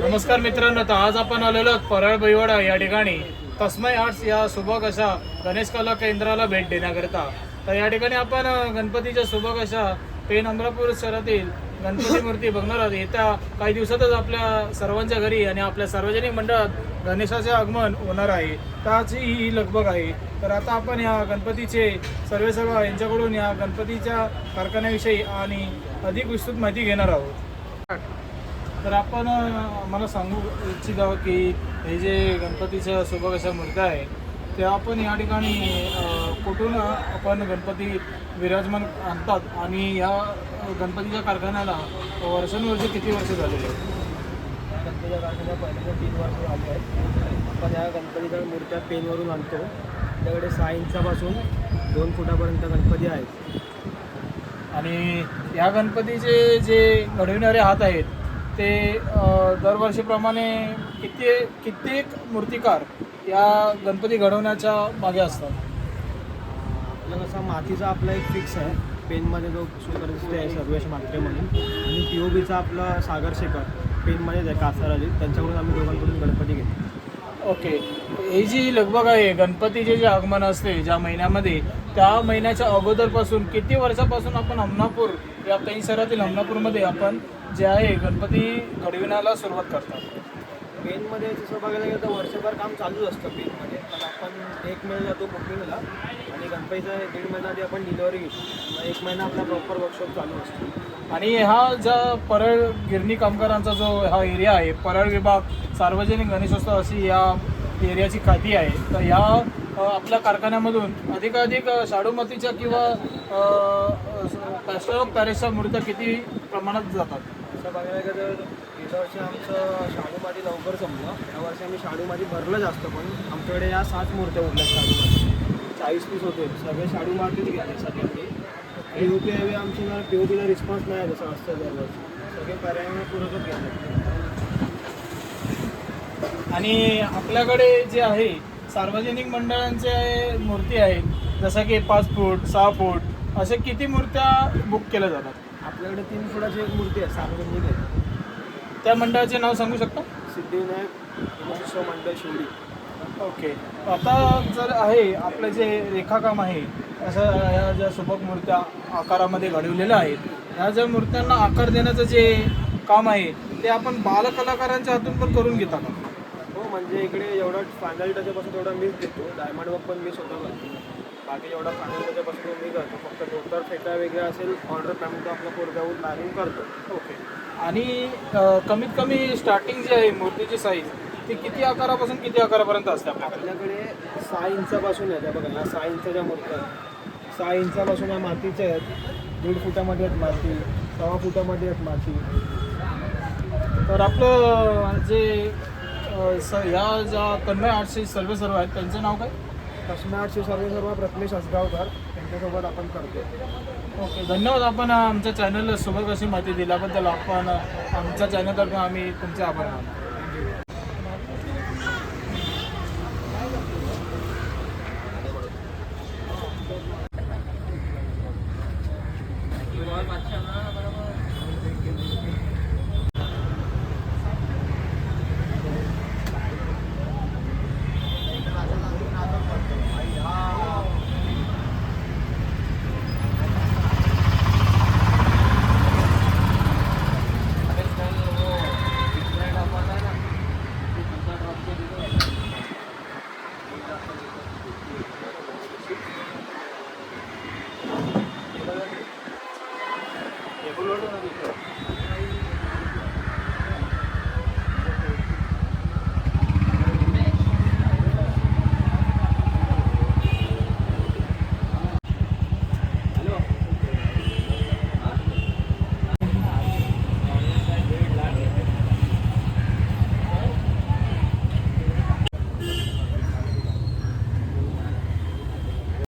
नमस्कार मित्रांनो तर आज आपण आलेलो आहोत परळ बैवडा या ठिकाणी. तस्मय आर्ट्स या शुभक अशा गणेश कला केंद्राला भेट देण्याकरिता. तर या ठिकाणी आपण गणपतीच्या शुभक अशा पेन अमरापूर शहरातील गणपती मूर्ती बघणार आहोत. येत्या काही दिवसातच आपल्या सर्वांच्या घरी आणि आपल्या सार्वजनिक मंडळात गणेशाचे आगमन होणार आहे. त्याची ही लगबग आहे. तर आता आपण या गणपतीचे सर्वे सर्व यांच्याकडून या गणपतीच्या कारखान्याविषयी आणि अधिक विस्तृत माहिती घेणार आहोत. तर आपण मला सांगू इच्छित आहोत की हे जे गणपतीच्या सोबत अशा मूर्त्या आहे त्या आपण या ठिकाणी कुठून आपण गणपती विराजमान आणतात आणि या गणपतीच्या कारखान्याला वर्षानुवर्षे किती वर्ष झालेली आहेत? गणपतीच्या कारखान्या पहिल्याच्या तीन वर्ष झाली आहेत. आपण या गणपतीच्या मूर्त्या पेनवरून आणतो. त्याच्याकडे सहा इंचापासून दोन फुटापर्यंत गणपती आहेत. आणि या गणपतीचे जे घडविणारे हात आहेत ते दरवर्षीप्रमाणे किती कित्येक मूर्तिकार या गणपती घडवण्याच्या मागे असतात. आपला कसा मातीचा आपला एक फिक्स आहे. पेनमध्ये जो सुप्रसिद्ध आहे सर्वेश मात्रे म्हणून. आणि पी ओ बीचा आपला सागर शेखर पेनमध्येच आहे कासाराजी त्यांच्याकडून आम्ही दोघांकडून गणपती घेतो ओके. ही जी लगबग आहे गणपतीचे जे आगमन असते ज्या महिन्यामध्ये त्या महिन्याच्या अगोदरपासून किती वर्षापासून आपण हमनापूर या परिसरातील हमनापूरमध्ये आपण जे आहे गणपती घडविण्याला सुरुवात करतात. पेनमध्ये जसं बघायला गेलं तर वर्षभर काम चालूच असतं पेनमध्ये पण आपण एक महिना जातो बुकिंगला आणि गणपतीचा दीड महिना आधी आपण डिलिव्हरी घेतो. एक महिना आपला प्रॉपर वर्कशॉप चालू असतो. आणि हा ज्या परळ गिरणी कामगारांचा जो हा एरिया आहे परळ विभाग सार्वजनिक गणेशोत्सव अशी या एरियाची खाती आहे तर या आपल्या कारखान्यामधून अधिकाधिक शाडूमातीच्या किंवा प्लॅस्टर ऑफ पॅरिसच्या मूर्त्या किती प्रमाणात जातात? असं बघायला गेलं तर गेल्या वर्षी आमचं शाडूमाती लवकर संपलं. या वर्षी आम्ही शाडूमाती भरलं जास्त पण आमच्याकडे या सात मूर्त्या उरल्या शाडूमाती चाळीस पीस होते. सगळे शाडूमातीच गेले सगळ्यांनी आणि यू पी आय आमची ना पी ओ पीला रिस्पॉन्स नाही आहे जसं असतं दरवर्षी. सगळे पर्यावरणपूर्वकच गेले आणि आपल्याकडे जे आहे सार्वजनिक मंडळांचे मूर्ती आहेत जसं की पाच फूट सहा फूट असे किती मूर्त्या बुक केल्या जातात? आपल्याकडे तीन फुटाची एक मूर्ती आहे सार्वजनिक आहे. त्या मंडळाचे नाव सांगू शकता? सिद्धिविनायक गणेशोत्सव मंडळ शिवडी ओके. आता जर आहे आपलं जे रेखाकाम आहे असं ह्या ज्या सुबक मूर्त्या आकारामध्ये घडवलेल्या आहेत ह्या ज्या मूर्त्यांना आकार देण्याचं जे काम आहे ते आपण बालकलाकारांच्या हातून पण करून घेता का? हो म्हणजे इकडे एवढा फायनल टच्यापासून तेवढा मीच देतो डायमंड वर्क पण मी स्वतः करतो बाकी जेवढा फायनल टच्यापासून मी करतो. फक्त धोतर फेटा वेगळा असेल ऑर्डर प्रमाणे आपला पोरगावून लागून करतो. ओके आणि कमीत कमी स्टार्टिंग जी आहे मूर्तीची साईज ती किती आकारापासून किती आकारापर्यंत असते आपल्याकडे सहा इंचापासून आहे त्या बघा या सहा इंचाच्या मूर्त्या आहेत. सहा इंचापासून या मातीच्या आहेत. दीड फुटामध्ये आहेत माती सव्वा फुटामध्ये आहेत माती. तर आपलं जे स ह्या ज्या तन्मय आर्टचे सर्व सर्व आहेत त्यांचं नाव काय? कसनाटचे सर्व सर्व प्रथमेश असगावकर त्यांच्यासोबत आपण करतो ओके धन्यवाद. आपण आमच्या चॅनलला सोबत अशी माहिती दिल्याबद्दल आपण आमच्या चॅनलतर्फे आम्ही तुमचे आभार मानतो.